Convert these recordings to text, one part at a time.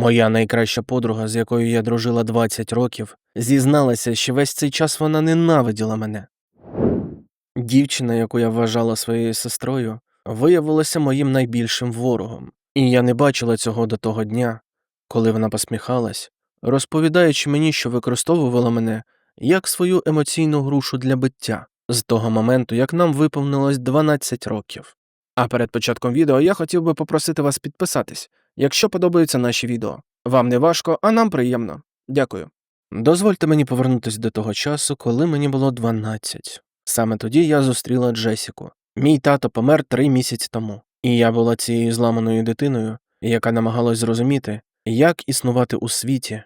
Моя найкраща подруга, з якою я дружила 20 років, зізналася, що весь цей час вона ненавиділа мене. Дівчина, яку я вважала своєю сестрою, виявилася моїм найбільшим ворогом, і я не бачила цього до того дня, коли вона посміхалась, розповідаючи мені, що використовувала мене як свою емоційну грушу для биття з того моменту, як нам виповнилось 12 років. А перед початком відео я хотів би попросити вас підписатись, якщо подобаються наші відео. Вам не важко, а нам приємно. Дякую. Дозвольте мені повернутися до того часу, коли мені було 12. Саме тоді я зустріла Джесіку. Мій тато помер три місяці тому, і я була цією зламаною дитиною, яка намагалась зрозуміти, як існувати у світі,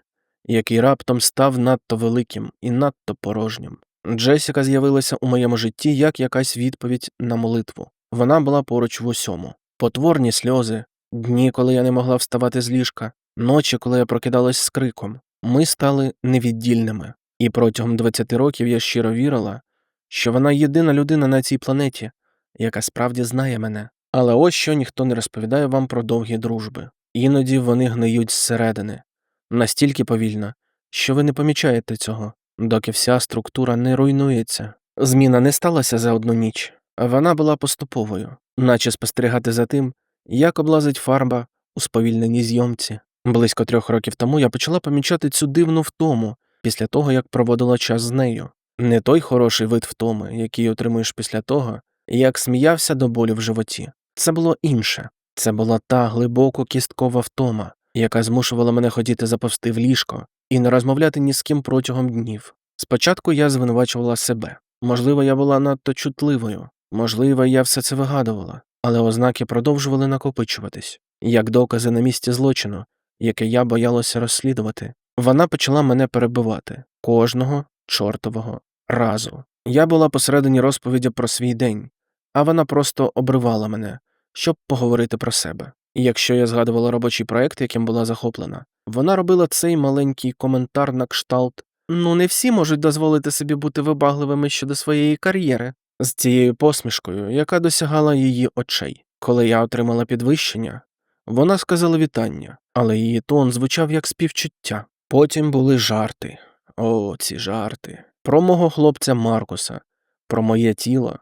який раптом став надто великим і надто порожнім. Джесіка з'явилася у моєму житті як якась відповідь на молитву. Вона була поруч в усьому. Потворні сльози, дні, коли я не могла вставати з ліжка, ночі, коли я прокидалась з криком. Ми стали невіддільними. І протягом 20 років я щиро вірила, що вона єдина людина на цій планеті, яка справді знає мене. Але ось що ніхто не розповідає вам про довгі дружби. Іноді вони гниють зсередини, настільки повільно, що ви не помічаєте цього, доки вся структура не руйнується. Зміна не сталася за одну ніч, вона була поступовою, наче спостерігати за тим, як облазить фарба у сповільненій зйомці. Близько трьох років тому я почала помічати цю дивну втому після того, як проводила час з нею. Не той хороший вид втоми, який отримуєш після того, як сміявся до болю в животі. Це було інше. Це була та глибоко кісткова втома, яка змушувала мене ходіти заповзти в ліжко і не розмовляти ні з ким протягом днів. Спочатку я звинувачувала себе. Можливо, я була надто чутливою, можливо, я все це вигадувала, але ознаки продовжували накопичуватись, як докази на місці злочину, яке я боялася розслідувати. Вона почала мене перебивати кожного чортового разу. Я була посередині розповіді про свій день, а вона просто обривала мене, щоб поговорити про себе. І якщо я згадувала робочий проект, яким була захоплена, вона робила цей маленький коментар на кшталт Ну, не всі можуть дозволити собі бути вибагливими щодо своєї кар'єри, з цією посмішкою, яка досягала її очей. Коли я отримала підвищення, вона сказала вітання, але її тон звучав як співчуття. Потім були жарти. О, ці жарти. Про мого хлопця Маркуса, про моє тіло,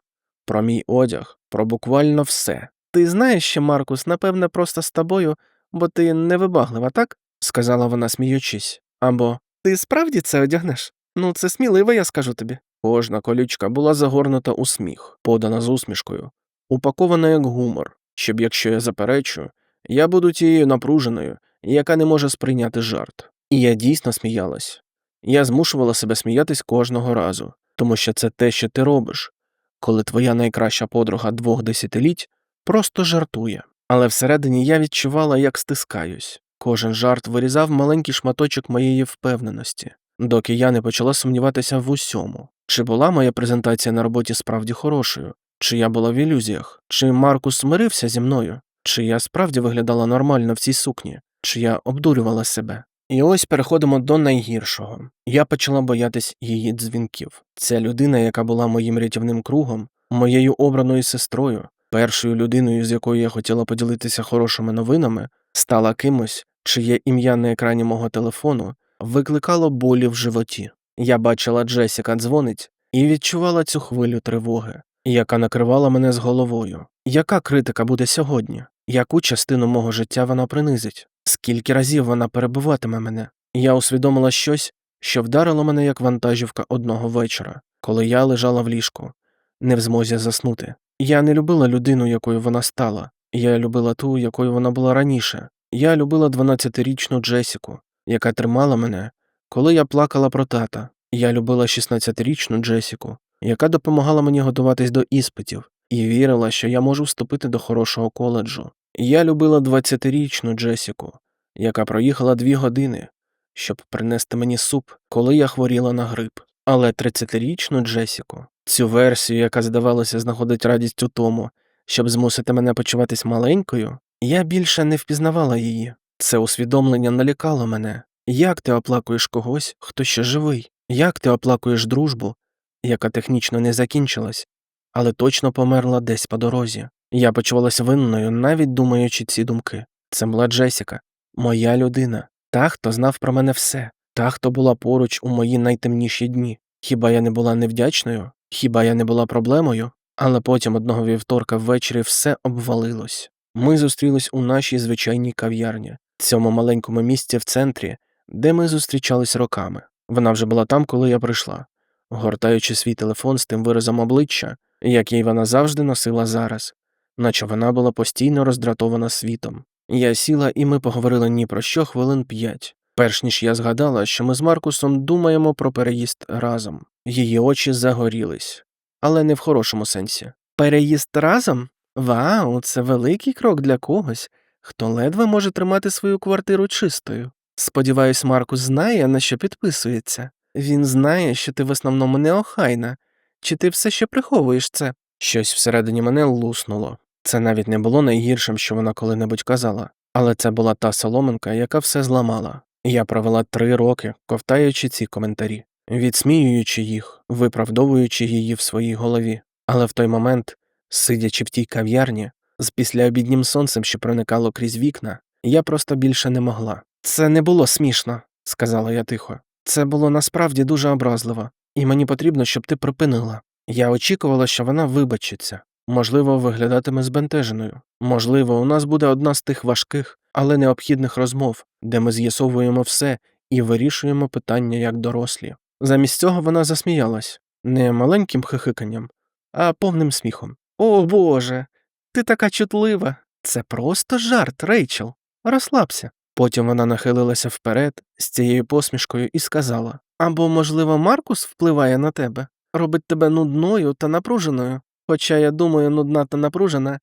про мій одяг, про буквально все. Ти знаєш, що Маркус, напевне, просто з тобою, бо ти невибаглива, так? сказала вона, сміючись. Або ти справді це одягнеш? Ну, це сміливо, я скажу тобі. Кожна колючка була загорнута у сміх, подана з усмішкою, упакована як гумор, щоб якщо я заперечу, я буду тією напруженою, яка не може сприйняти жарт. І я дійсно сміялась. Я змушувала себе сміятись кожного разу, тому що це те, що ти робиш, коли твоя найкраща подруга двох десятиліть просто жартує. Але всередині я відчувала, як стискаюсь. Кожен жарт вирізав маленький шматочок моєї впевненості, доки я не почала сумніватися в усьому. Чи була моя презентація на роботі справді хорошою, чи я була в ілюзіях, чи Маркус смирився зі мною, чи я справді виглядала нормально в цій сукні, чи я обдурювала себе. І ось переходимо до найгіршого. Я почала боятись її дзвінків. Ця людина, яка була моїм рятівним кругом, моєю обраною сестрою, першою людиною, з якою я хотіла поділитися хорошими новинами, стала кимось, чиє ім'я на екрані мого телефону викликало болі в животі. Я бачила Джесіка дзвонить і відчувала цю хвилю тривоги, яка накривала мене з головою. Яка критика буде сьогодні? Яку частину мого життя вона принизить? Скільки разів вона перебуватиме мене? Я усвідомила щось, що вдарило мене як вантажівка одного вечора, коли я лежала в ліжку, не в змозі заснути. Я не любила людину, якою вона стала, я любила ту, якою вона була раніше. Я любила 12-річну Джесіку, яка тримала мене, коли я плакала про тата. Я любила 16-річну Джесіку, яка допомагала мені готуватись до іспитів, і вірила, що я можу вступити до хорошого коледжу. Я любила 20-річну Джесіку, яка проїхала дві години, щоб принести мені суп, коли я хворіла на грип. Але 30-річну Джесіку, цю версію, яка здавалося, знаходить радість у тому, щоб змусити мене почуватись маленькою, я більше не впізнавала її. Це усвідомлення налякало мене. Як ти оплакуєш когось, хто ще живий? Як ти оплакуєш дружбу, яка технічно не закінчилась, але точно померла десь по дорозі? Я почувалася винною, навіть думаючи ці думки. Це була Джесіка, Моя людина, та, хто знав про мене все, та, хто була поруч у мої найтемніші дні. Хіба я не була невдячною? Хіба я не була проблемою? Але потім одного вівторка ввечері все обвалилось. Ми зустрілись у нашій звичайній кав'ярні, цьому маленькому місці в центрі, де ми зустрічались роками. Вона вже була там, коли я прийшла, гортаючи свій телефон з тим виразом обличчя, який вона завжди носила зараз, наче вона була постійно роздратована світом. Я сіла, і ми поговорили ні про що хвилин п'ять. Перш ніж я згадала, що ми з Маркусом думаємо про переїзд разом. Її очі загорілись, але не в хорошому сенсі. Переїзд разом? Вау, це великий крок для когось, хто ледве може тримати свою квартиру чистою. Сподіваюсь, Маркус знає, на що підписується. Він знає, що ти в основному неохайна, чи ти все ще приховуєш це? Щось всередині мене луснуло. Це навіть не було найгіршим, що вона коли-небудь казала, але це була та соломинка, яка все зламала. Я провела три роки, ковтаючи ці коментарі, відсміюючи їх, виправдовуючи її в своїй голові. Але в той момент, сидячи в тій кав'ярні, з післяобіднім сонцем, що проникало крізь вікна, я просто більше не могла. Це не було смішно, сказала я тихо. Це було насправді дуже образливо, і мені потрібно, щоб ти припинила. Я очікувала, що вона вибачиться, можливо, виглядатиме збентеженою. Можливо, у нас буде одна з тих важких, але необхідних розмов, де ми з'ясовуємо все і вирішуємо питання як дорослі. Замість цього вона засміялась не маленьким хихиканням, а повним сміхом. О Боже, ти така чутлива. Це просто жарт, Рейчел. Розслабся. Потім вона нахилилася вперед з цією посмішкою і сказала або, можливо, Маркус впливає на тебе, робить тебе нудною та напруженою. Хоча я думаю, нудна та напружена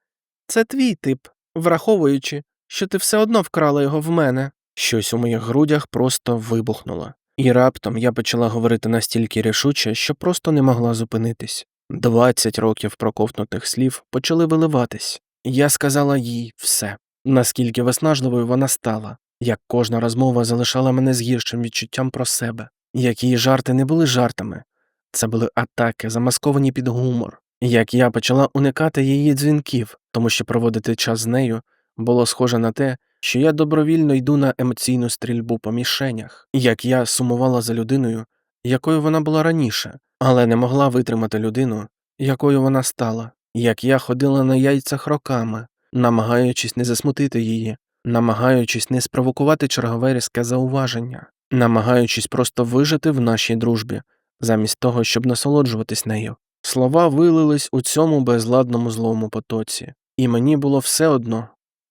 це твій тип, враховуючи, що ти все одно вкрала його в мене. Щось у моїх грудях просто вибухнуло, і раптом я почала говорити настільки рішуче, що просто не могла зупинитись. Двадцять років проковтнутих слів почали виливатись. Я сказала їй все, наскільки виснажливою вона стала, як кожна розмова залишала мене з гіршим відчуттям про себе, як її жарти не були жартами, це були атаки, замасковані під гумор, як я почала уникати її дзвінків, тому що проводити час з нею було схоже на те, що я добровільно йду на емоційну стрільбу по мішенях, як я сумувала за людиною, якою вона була раніше, але не могла витримати людину, якою вона стала, як я ходила на яйцях роками, намагаючись не засмутити її, намагаючись не спровокувати чергове різке зауваження, намагаючись просто вижити в нашій дружбі, замість того, щоб насолоджуватись нею. Слова вилились у цьому безладному злому потоці, і мені було все одно,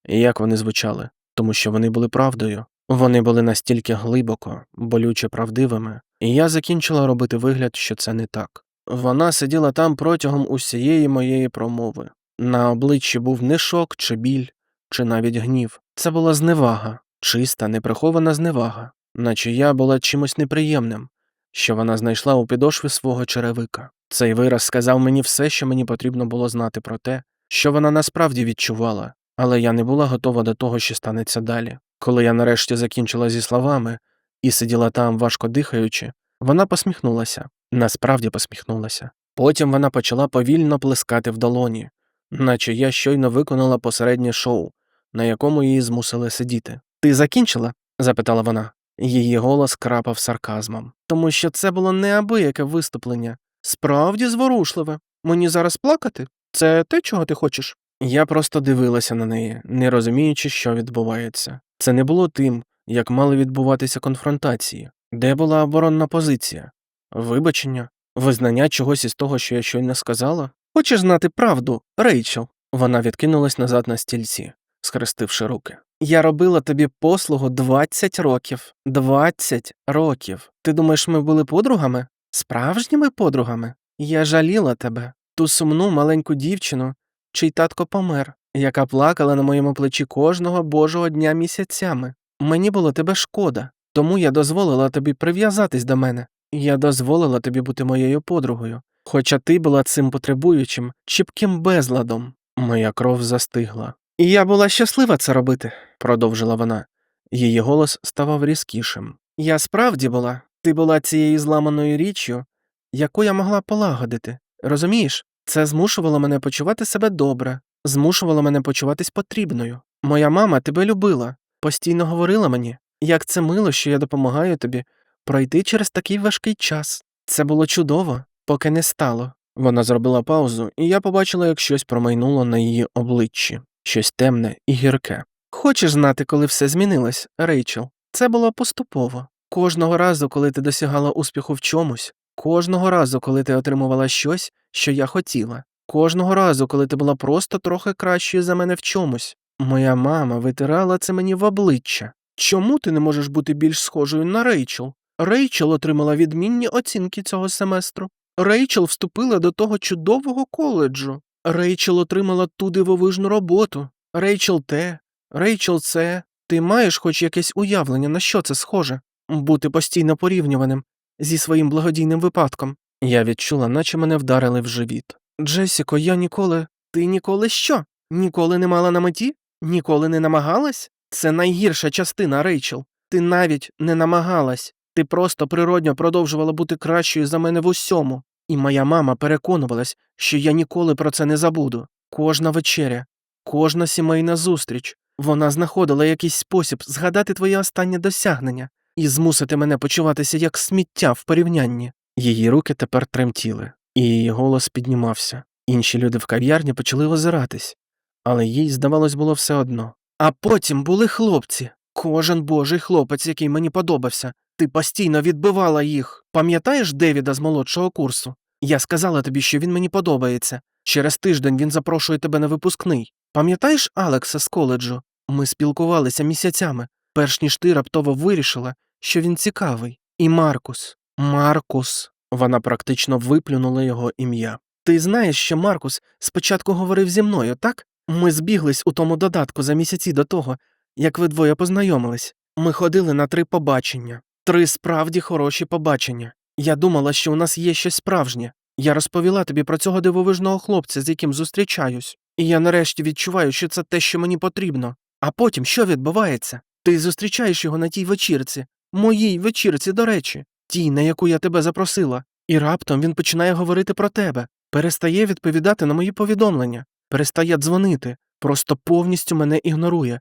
як вони звучали, тому що вони були правдою. Вони були настільки глибоко, болюче правдивими, і я закінчила робити вигляд, що це не так. Вона сиділа там протягом усієї моєї промови. На обличчі був не шок чи біль, чи навіть гнів. Це була зневага, чиста, неприхована зневага, наче я була чимось неприємним, що вона знайшла у підошві свого черевика. Цей вираз сказав мені все, що мені потрібно було знати про те, що вона насправді відчувала, але я не була готова до того, що станеться далі. Коли я нарешті закінчила зі словами і сиділа там, важко дихаючи, вона посміхнулася, насправді посміхнулася. Потім вона почала повільно плескати в долоні, наче я щойно виконала посереднє шоу, на якому її змусили сидіти. Ти закінчила? запитала вона. Її голос крапав сарказмом, тому що це було неабияке виступлення. Справді зворушливе. Мені зараз плакати? Це те, чого ти хочеш? Я просто дивилася на неї, не розуміючи, що відбувається. Це не було тим, як мали відбуватися конфронтації, де була оборонна позиція, вибачення, визнання чогось із того, що я щойно сказала. Хочеш знати правду, Рейчел? Вона відкинулась назад на стільці, схрестивши руки. Я робила тобі послугу 20 років. 20 років. Ти думаєш, ми були подругами? Справжніми подругами? Я жаліла тебе, ту сумну маленьку дівчину, чий татко помер, яка плакала на моєму плечі кожного божого дня місяцями. Мені було тебе шкода, тому я дозволила тобі прив'язатись до мене. Я дозволила тобі бути моєю подругою, хоча ти була цим потребуючим, чіпким безладом. Моя кров застигла. І я була щаслива це робити, продовжила вона. Її голос ставав різкішим. Я справді була, ти була цією зламаною річчю, яку я могла полагодити. Розумієш, це змушувало мене почувати себе добре, змушувало мене почуватись потрібною. Моя мама тебе любила, постійно говорила мені, як це мило, що я допомагаю тобі пройти через такий важкий час. Це було чудово, поки не стало. Вона зробила паузу, і я побачила, як щось промайнуло на її обличчі, щось темне і гірке. Хочеш знати, коли все змінилось, Рейчел? Це було поступово. Кожного разу, коли ти досягала успіху в чомусь, кожного разу, коли ти отримувала щось, що я хотіла, кожного разу, коли ти була просто трохи кращою за мене в чомусь. Моя мама витирала це мені в обличчя. Чому ти не можеш бути більш схожою на Рейчел? Рейчел отримала відмінні оцінки цього семестру. Рейчел вступила до того чудового коледжу. Рейчел отримала ту дивовижну роботу. Рейчел те, Рейчел це. Ти маєш хоч якесь уявлення, на що це схоже? Бути постійно порівнюваним зі своїм благодійним випадком. Я відчула, наче мене вдарили в живіт. Джесіко, я ніколи. Ти ніколи що? Ніколи не мала на меті? Ніколи не намагалась? Це найгірша частина, Рейчел. Ти навіть не намагалась. Ти просто природньо продовжувала бути кращою за мене в усьому. І моя мама переконувалась, що я ніколи про це не забуду. Кожна вечеря, кожна сімейна зустріч. Вона знаходила якийсь спосіб згадати твоє останнє досягнення і змусити мене почуватися як сміття в порівнянні. Її руки тепер тремтіли, і її голос піднімався. Інші люди в кав'ярні почали озиратись, але їй, здавалось, було все одно. А потім були хлопці. Кожен божий хлопець, який мені подобався. Ти постійно відбивала їх. Пам'ятаєш Девіда з молодшого курсу? Я сказала тобі, що він мені подобається. Через тиждень він запрошує тебе на випускний. Пам'ятаєш Алекса з коледжу? Ми спілкувалися місяцями, перш ніж ти раптово вирішила, що він цікавий. І Маркус. Маркус. Вона практично виплюнула його ім'я. Ти знаєш, що Маркус спочатку говорив зі мною, так? Ми збіглись у тому додатку за місяці до того, як ви двоє познайомились. Ми ходили на три побачення. Три справді хороші побачення. Я думала, що у нас є щось справжнє. Я розповіла тобі про цього дивовижного хлопця, з яким зустрічаюсь. І я нарешті відчуваю, що це те, що мені потрібно. А потім що відбувається? Ти зустрічаєш його на тій вечірці, моїй вечірці, до речі, тій, на яку я тебе запросила, і раптом він починає говорити про тебе, перестає відповідати на мої повідомлення, перестає дзвонити, просто повністю мене ігнорує,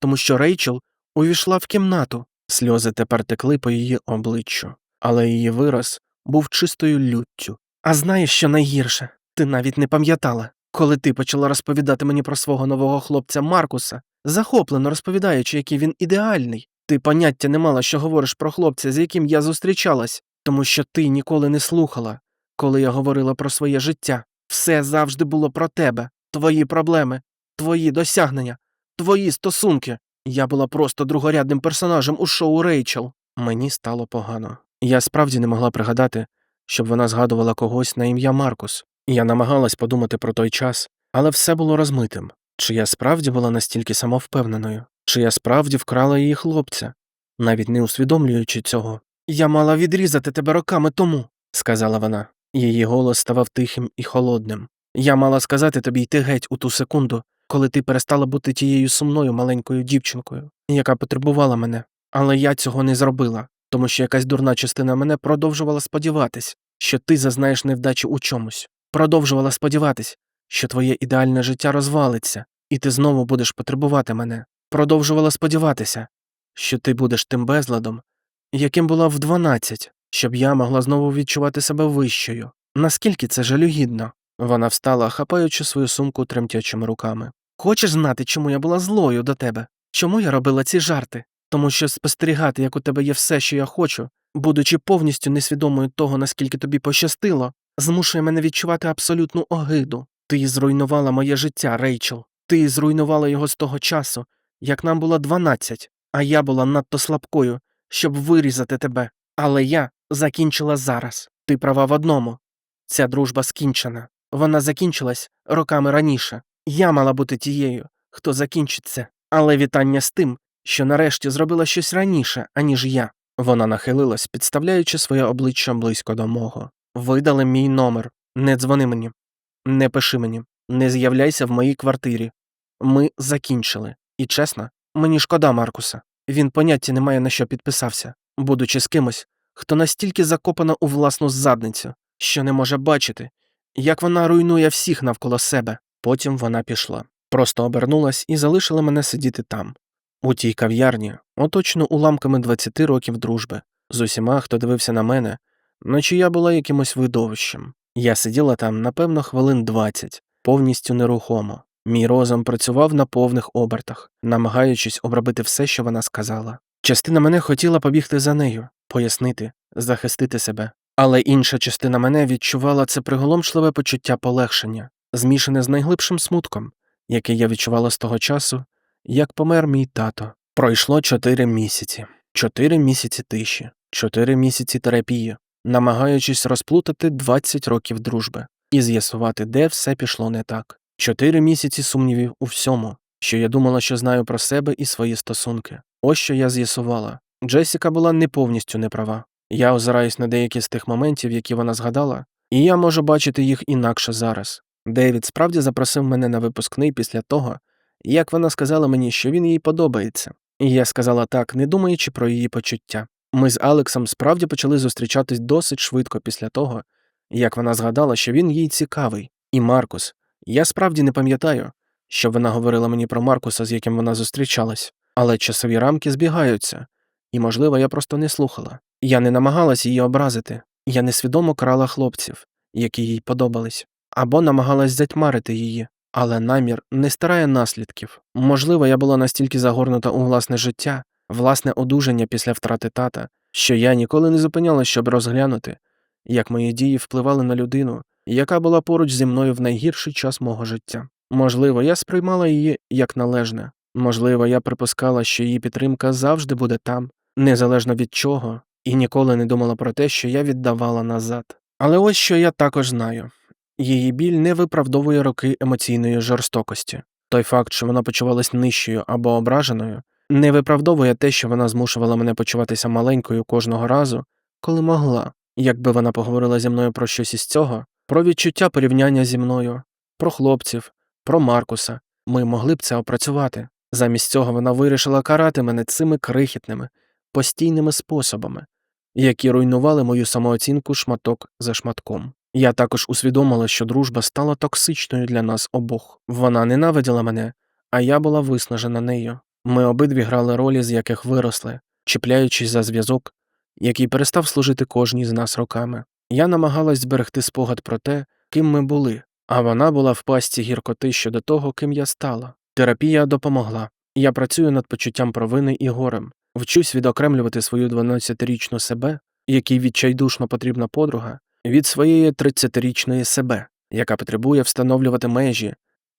тому що Рейчел увійшла в кімнату. Сльози тепер текли по її обличчю, але її вираз був чистою люттю. А знаєш, що найгірше? Ти навіть не пам'ятала, коли ти почала розповідати мені про свого нового хлопця Маркуса, захоплено розповідаючи, який він ідеальний. Ти поняття не мала, що говориш про хлопця, з яким я зустрічалась, тому що ти ніколи не слухала, коли я говорила про своє життя. Все завжди було про тебе, твої проблеми, твої досягнення, твої стосунки. Я була просто другорядним персонажем у шоу Рейчел. Мені стало погано. Я справді не могла пригадати, щоб вона згадувала когось на ім'я Маркус. Я намагалась подумати про той час, але все було розмитим. Чи я справді була настільки самовпевненою, чи я справді вкрала її хлопця, навіть не усвідомлюючи цього. Я мала відрізати тебе роками тому, сказала вона. Її голос ставав тихим і холодним. Я мала сказати тобі йти геть у ту секунду, коли ти перестала бути тією сумною маленькою дівчинкою, яка потребувала мене. Але я цього не зробила, тому що якась дурна частина мене продовжувала сподіватись, що ти зазнаєш невдачі у чомусь, продовжувала сподіватись, що твоє ідеальне життя розвалиться, і ти знову будеш потребувати мене, продовжувала сподіватися, що ти будеш тим безладом, яким була в дванадцять, щоб я могла знову відчувати себе вищою. Наскільки це жалюгідно? Вона встала, хапаючи свою сумку тремтячими руками. Хочеш знати, чому я була злою до тебе? Чому я робила ці жарти? Тому що спостерігати, як у тебе є все, що я хочу, будучи повністю несвідомою того, наскільки тобі пощастило, змушує мене відчувати абсолютну огиду. Ти зруйнувала моє життя, Рейчел. Ти зруйнувала його з того часу, як нам було дванадцять, а я була надто слабкою, щоб вирізати тебе. Але я закінчила зараз. Ти права в одному. Ця дружба скінчена. Вона закінчилась роками раніше. Я мала бути тією, хто закінчить це. Але вітання з тим, що нарешті зробила щось раніше, аніж я. Вона нахилилась, підставляючи своє обличчя близько до мого. Видали мій номер. Не дзвони мені, не пиши мені, не з'являйся в моїй квартирі. Ми закінчили. І чесно, мені шкода Маркуса. Він поняття не має на що підписався, будучи з кимось, хто настільки закопана у власну задницю, що не може бачити, як вона руйнує всіх навколо себе. Потім вона пішла, просто обернулась і залишила мене сидіти там, У тій кав'ярні, оточено уламками 20 років дружби, з усіма, хто дивився на мене, наче я була якимось видовищем. Я сиділа там, напевно, хвилин 20, повністю нерухомо. Мій розум працював на повних обертах, намагаючись обробити все, що вона сказала. Частина мене хотіла побігти за нею, пояснити, захистити себе. Але інша частина мене відчувала це приголомшливе почуття полегшення, змішане з найглибшим смутком, який я відчувала з того часу, як помер мій тато. Пройшло чотири місяці, чотири місяці тиші, чотири місяці терапії, намагаючись розплутати 20 років дружби і з'ясувати, де все пішло не так. Чотири місяці сумнівів у всьому, що я думала, що знаю про себе і свої стосунки. Ось що я з'ясувала. Джесіка була не повністю неправа. Я озираюсь на деякі з тих моментів, які вона згадала, і я можу бачити їх інакше зараз. Девід справді запросив мене на випускний після того, як вона сказала мені, що він їй подобається. І я сказала так, не думаючи про її почуття. Ми з Алексом справді почали зустрічатись досить швидко після того, як вона згадала, що він їй цікавий. І Маркус. Я справді не пам'ятаю, що вона говорила мені про Маркуса, з яким вона зустрічалась, але часові рамки збігаються, і, можливо, я просто не слухала. Я не намагалась її образити, я несвідомо крала хлопців, які їй подобались, або намагалась затьмарити її, але намір не старає наслідків. Можливо, я була настільки загорнута у власне життя, власне одужання після втрати тата, що я ніколи не зупинялась, щоб розглянути, як мої дії впливали на людину, яка була поруч зі мною в найгірший час мого життя. Можливо, я сприймала її як належне, можливо, я припускала, що її підтримка завжди буде там, незалежно від чого, і ніколи не думала про те, що я віддавала назад. Але ось що я також знаю її біль не виправдовує роки емоційної жорстокості. Той факт, що вона почувалась нижчою або ображеною, не виправдовує те, що вона змушувала мене почуватися маленькою кожного разу, коли могла. Якби вона поговорила зі мною про щось із цього, про відчуття порівняння зі мною, про хлопців, про Маркуса, ми могли б це опрацювати. Замість цього вона вирішила карати мене цими крихітними, постійними способами, які руйнували мою самооцінку шматок за шматком. Я також усвідомила, що дружба стала токсичною для нас обох. Вона ненавиділа мене, а я була виснажена нею. Ми обидві грали ролі, з яких виросли, чіпляючись за зв'язок, який перестав служити кожній з нас роками. Я намагалась зберегти спогад про те, ким ми були, а вона була в пастці гіркоти щодо того, ким я стала. Терапія допомогла. Я працюю над почуттям провини і горем, вчусь відокремлювати свою 12-річну себе, якій відчайдушно потрібна подруга, від своєї 30-річної себе, яка потребує встановлювати межі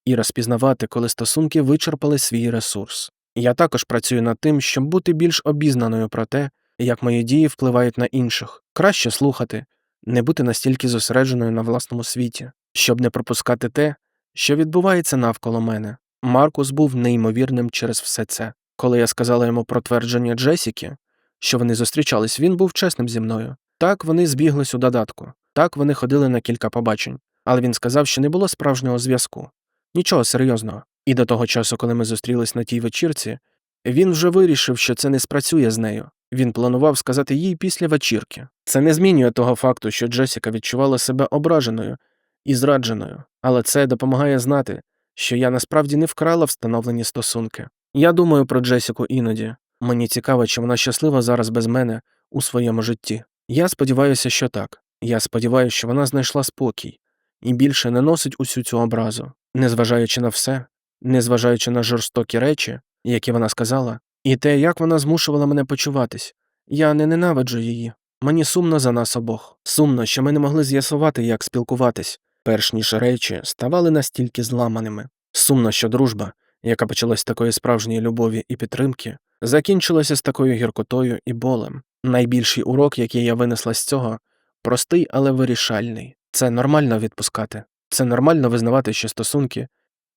і розпізнавати, коли стосунки вичерпали свій ресурс. Я також працюю над тим, щоб бути більш обізнаною про те, як мої дії впливають на інших, краще слухати, не бути настільки зосередженою на власному світі, щоб не пропускати те, що відбувається навколо мене. Маркус був неймовірним через все це. Коли я сказала йому про твердження Джесіки, що вони зустрічались, він був чесним зі мною. Так вони збіглись у додатку, так вони ходили на кілька побачень, але він сказав, що не було справжнього зв'язку. Нічого серйозного. І до того часу, коли ми зустрілись на тій вечірці, він вже вирішив, що це не спрацює з нею. Він планував сказати їй після вечірки. Це не змінює того факту, що Джесіка відчувала себе ображеною і зрадженою, але це допомагає знати, що я насправді не вкрала встановлені стосунки. Я думаю про Джесіку іноді. Мені цікаво, чи вона щаслива зараз без мене у своєму житті. Я сподіваюся, що так. Я сподіваюся, що вона знайшла спокій і більше не носить усю цю образу, незважаючи на все, незважаючи на жорстокі речі, які вона сказала, і те, як вона змушувала мене почуватись. Я не ненавиджу її. Мені сумно за нас обох. Сумно, що ми не могли з'ясувати, як спілкуватись, перш ніж речі ставали настільки зламаними. Сумно, що дружба, яка почалась з такої справжньої любові і підтримки, закінчилася з такою гіркотою і болем. Найбільший урок, який я винесла з цього, простий, але вирішальний. Це нормально відпускати. Це нормально визнавати, що стосунки,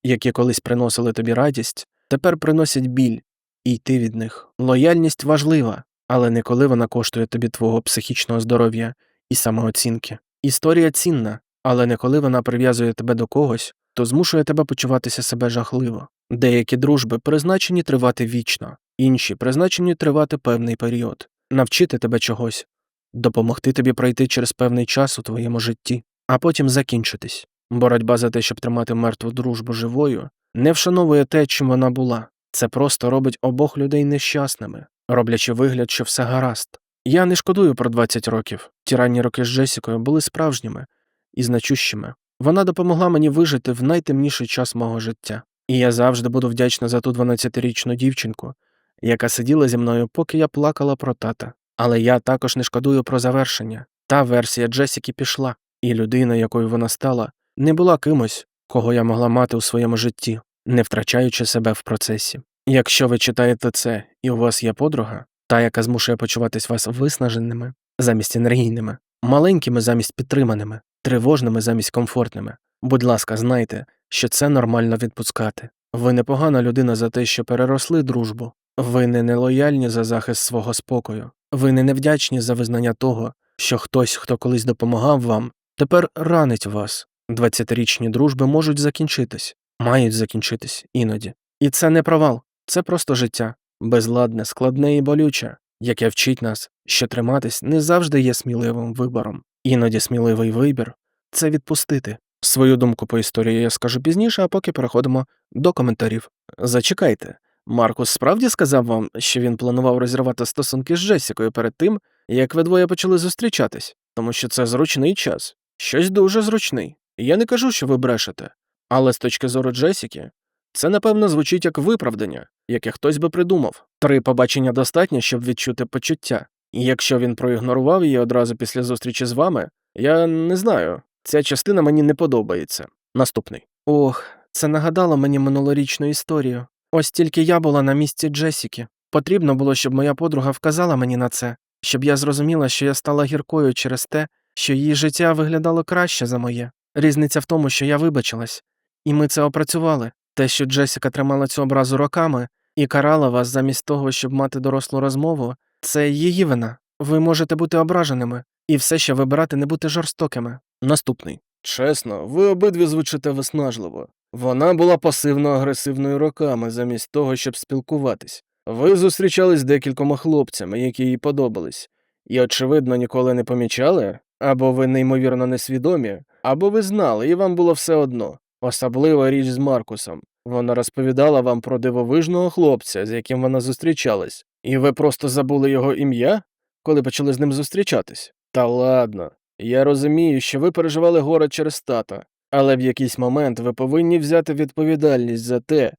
які колись приносили тобі радість, тепер приносять біль, і йти від них. Лояльність важлива, але не коли вона коштує тобі твого психічного здоров'я і самооцінки. Історія цінна, але не коли вона прив'язує тебе до когось, то змушує тебе почуватися себе жахливо. Деякі дружби призначені тривати вічно, інші призначені тривати певний період, навчити тебе чогось, допомогти тобі пройти через певний час у твоєму житті, а потім закінчитись. Боротьба за те, щоб тримати мертву дружбу живою, не вшановує те, чим вона була, Це просто робить обох людей нещасними, роблячи вигляд, що все гаразд. Я не шкодую про 20 років. Ті ранні роки з Джесікою були справжніми і значущими. Вона допомогла мені вижити в найтемніший час мого життя. І я завжди буду вдячна за ту 12-річну дівчинку, яка сиділа зі мною, поки я плакала про тата. Але я також не шкодую про завершення. Та версія Джесіки пішла, і людина, якою вона стала, не була кимось, кого я могла мати у своєму житті, не втрачаючи себе в процесі. Якщо ви читаєте це і у вас є подруга, та, яка змушує почуватись вас виснаженими, замість енергійними, маленькими замість підтриманими, тривожними замість комфортними, будь ласка, знайте, що це нормально відпускати. Ви непогана людина за те, що переросли дружбу. Ви не нелояльні за захист свого спокою. Ви не невдячні за визнання того, що хтось, хто колись допомагав вам, тепер ранить вас. Двадцятирічні дружби можуть закінчитись, мають закінчитись іноді. І це не провал, це просто життя, безладне, складне і болюче, яке вчить нас, що триматись не завжди є сміливим вибором. Іноді сміливий вибір це відпустити. Свою думку по історії я скажу пізніше, а поки переходимо до коментарів. Зачекайте, Маркус справді сказав вам, що він планував розірвати стосунки з Джесікою перед тим, як ви двоє почали зустрічатись, тому що це зручний час, щось дуже зручний. Я не кажу, що ви брешете, але з точки зору Джесіки, це напевно звучить як виправдання, яке хтось би придумав. Три побачення достатньо, щоб відчути почуття. І якщо він проігнорував її одразу після зустрічі з вами, я не знаю. Ця частина мені не подобається. Наступний. Ох, це нагадало мені минулорічну історію. Ось тільки я була на місці Джесіки. Потрібно було, щоб моя подруга вказала мені на це, щоб я зрозуміла, що я стала гіркою через те, що її життя виглядало краще за моє. Різниця в тому, що я вибачилась, і ми це опрацювали. Те, що Джесіка тримала цю образу роками і карала вас замість того, щоб мати дорослу розмову, це її вина. Ви можете бути ображеними і все ще вибирати не бути жорстокими. Наступний. Чесно, ви обидві звучите виснажливо. Вона була пасивно-агресивною роками, замість того, щоб спілкуватись. Ви зустрічались декількома хлопцями, які їй подобались, і, очевидно, ніколи не помічали, або ви неймовірно несвідомі, або ви знали, і вам було все одно. Особлива річ з Маркусом. Вона розповідала вам про дивовижного хлопця, з яким вона зустрічалась, і ви просто забули його ім'я, коли почали з ним зустрічатись? Та ладно, я розумію, що ви переживали горе через тата, але в якийсь момент ви повинні взяти відповідальність за те,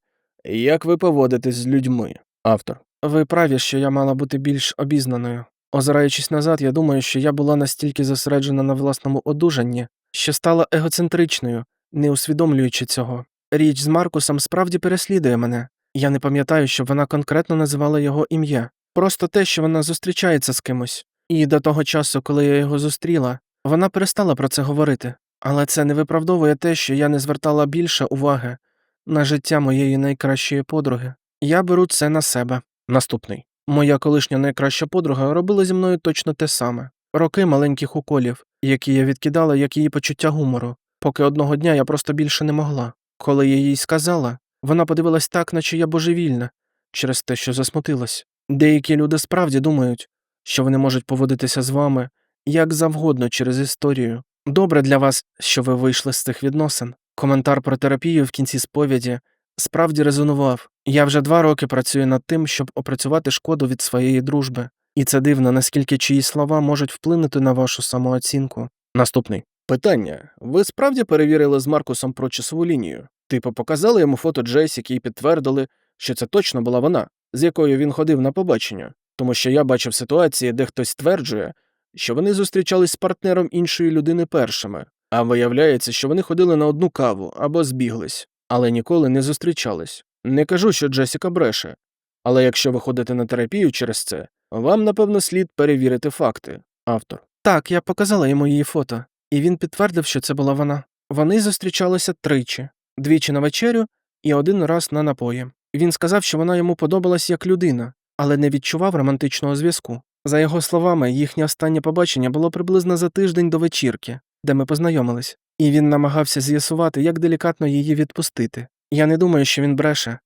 як ви поводитесь з людьми. Автор. Ви праві, що я мала бути більш обізнаною. Озираючись назад, я думаю, що я була настільки зосереджена на власному одужанні, що стала егоцентричною, не усвідомлюючи цього. Річ з Маркусом справді переслідує мене. Я не пам'ятаю, щоб вона конкретно називала його ім'я, просто те, що вона зустрічається з кимось. І до того часу, коли я його зустріла, вона перестала про це говорити. Але це не виправдовує те, що я не звертала більше уваги на життя моєї найкращої подруги. Я беру це на себе. Наступний. Моя колишня найкраща подруга робила зі мною точно те саме. Роки маленьких уколів, які я відкидала як її почуття гумору, поки одного дня я просто більше не могла. Коли я їй сказала, вона подивилась так, наче я божевільна, через те, що засмутилась. Деякі люди справді думають, що вони можуть поводитися з вами як завгодно через історію. Добре для вас, що ви вийшли з цих відносин. Коментар про терапію в кінці сповіді справді резонував. Я вже два роки працюю над тим, щоб опрацювати шкоду від своєї дружби, і це дивно, наскільки чиїсь слова можуть вплинути на вашу самооцінку. Наступний питання: ви справді перевірили з Маркусом про часову лінію? Типу, показали йому фото Джесіки і підтвердили, що це точно була вона, з якою він ходив на побачення, тому що я бачив ситуації, де хтось стверджує, що вони зустрічались з партнером іншої людини першими, а виявляється, що вони ходили на одну каву або збіглись, але ніколи не зустрічались. Не кажу, що Джесіка бреше, але якщо ви ходите на терапію через це, вам, напевно, слід перевірити факти. Автор. Так, я показала йому її фото, і він підтвердив, що це була вона. Вони зустрічалися тричі двічі на вечерю і один раз на напої. Він сказав, що вона йому подобалась як людина, але не відчував романтичного зв'язку. За його словами, їхнє останнє побачення було приблизно за тиждень до вечірки, де ми познайомились, і він намагався з'ясувати, як делікатно її відпустити. Я не думаю, що він бреше,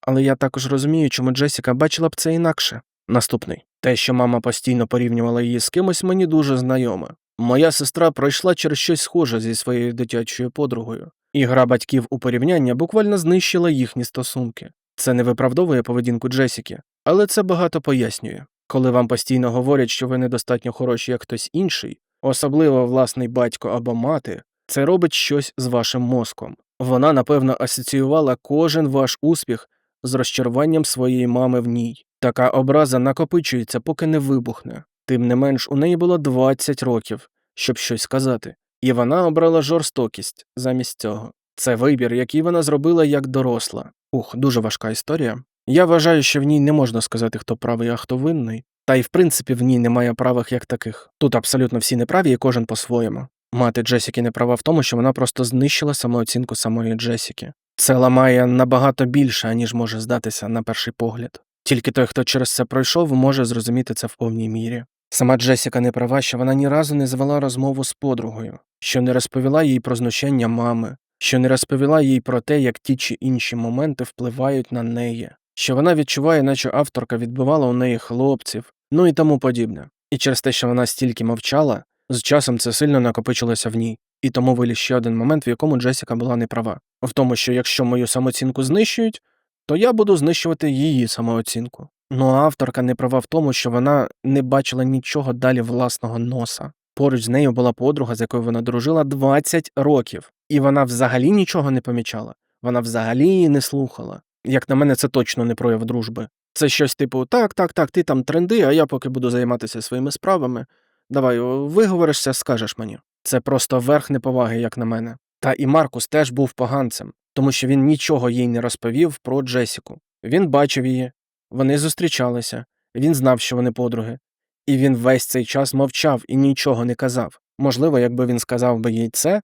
але я також розумію, чому Джесіка бачила б це інакше. Наступний те, що мама постійно порівнювала її з кимось, мені дуже знайоме. Моя сестра пройшла через щось схоже зі своєю дитячою подругою, і гра батьків у порівняння буквально знищила їхні стосунки. Це не виправдовує поведінку Джесіки, але це багато пояснює. Коли вам постійно говорять, що ви недостатньо хороші, як хтось інший, особливо власний батько або мати, це робить щось з вашим мозком. Вона, напевно, асоціювала кожен ваш успіх з розчаруванням своєї мами в ній. Така образа накопичується, поки не вибухне. Тим не менш, у неї було 20 років, щоб щось сказати, і вона обрала жорстокість замість цього. Це вибір, який вона зробила як доросла. Ух, дуже важка історія. Я вважаю, що в ній не можна сказати, хто правий, а хто винний. Та й в принципі в ній немає правих як таких. Тут абсолютно всі неправі і кожен по-своєму. Мати Джесіки не права в тому, що вона просто знищила самооцінку самої Джесіки. Це ламає набагато більше, аніж може здатися на перший погляд. Тільки той, хто через це пройшов, може зрозуміти це в повній мірі. Сама Джесіка не права, що вона ні разу не звела розмову з подругою, що не розповіла їй про знущання мами, що не розповіла їй про те, як ті чи інші моменти впливають на неї, що вона відчуває, наче авторка відбивала у неї хлопців, ну і тому подібне. І через те, що вона стільки мовчала, з часом це сильно накопичилося в ній. І тому виліз ще один момент, в якому Джесіка була неправа. В тому, що якщо мою самооцінку знищують, то я буду знищувати її самооцінку. Ну а авторка не права в тому, що вона не бачила нічого далі власного носа. Поруч з нею була подруга, з якою вона дружила 20 років, і вона взагалі нічого не помічала. Вона взагалі її не слухала. Як на мене, це точно не прояв дружби. Це щось типу: так, так, так, ти там тренди, а я поки буду займатися своїми справами. Давай, виговоришся, скажеш мені. Це просто верх неповаги, як на мене. Та і Маркус теж був поганцем, тому що він нічого їй не розповів про Джесіку. Він бачив її, вони зустрічалися, він знав, що вони подруги, і він весь цей час мовчав і нічого не казав. Можливо, якби він сказав би їй це,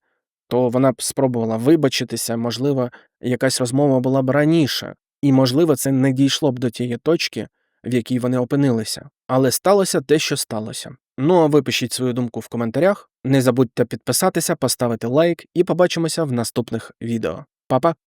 то вона б спробувала вибачитися, можливо, якась розмова була б раніше, і, можливо, це не дійшло б до тієї точки, в якій вони опинилися. Але сталося те, що сталося. Ну а ви пишіть свою думку в коментарях. Не забудьте підписатися, поставити лайк і побачимося в наступних відео. Па-па!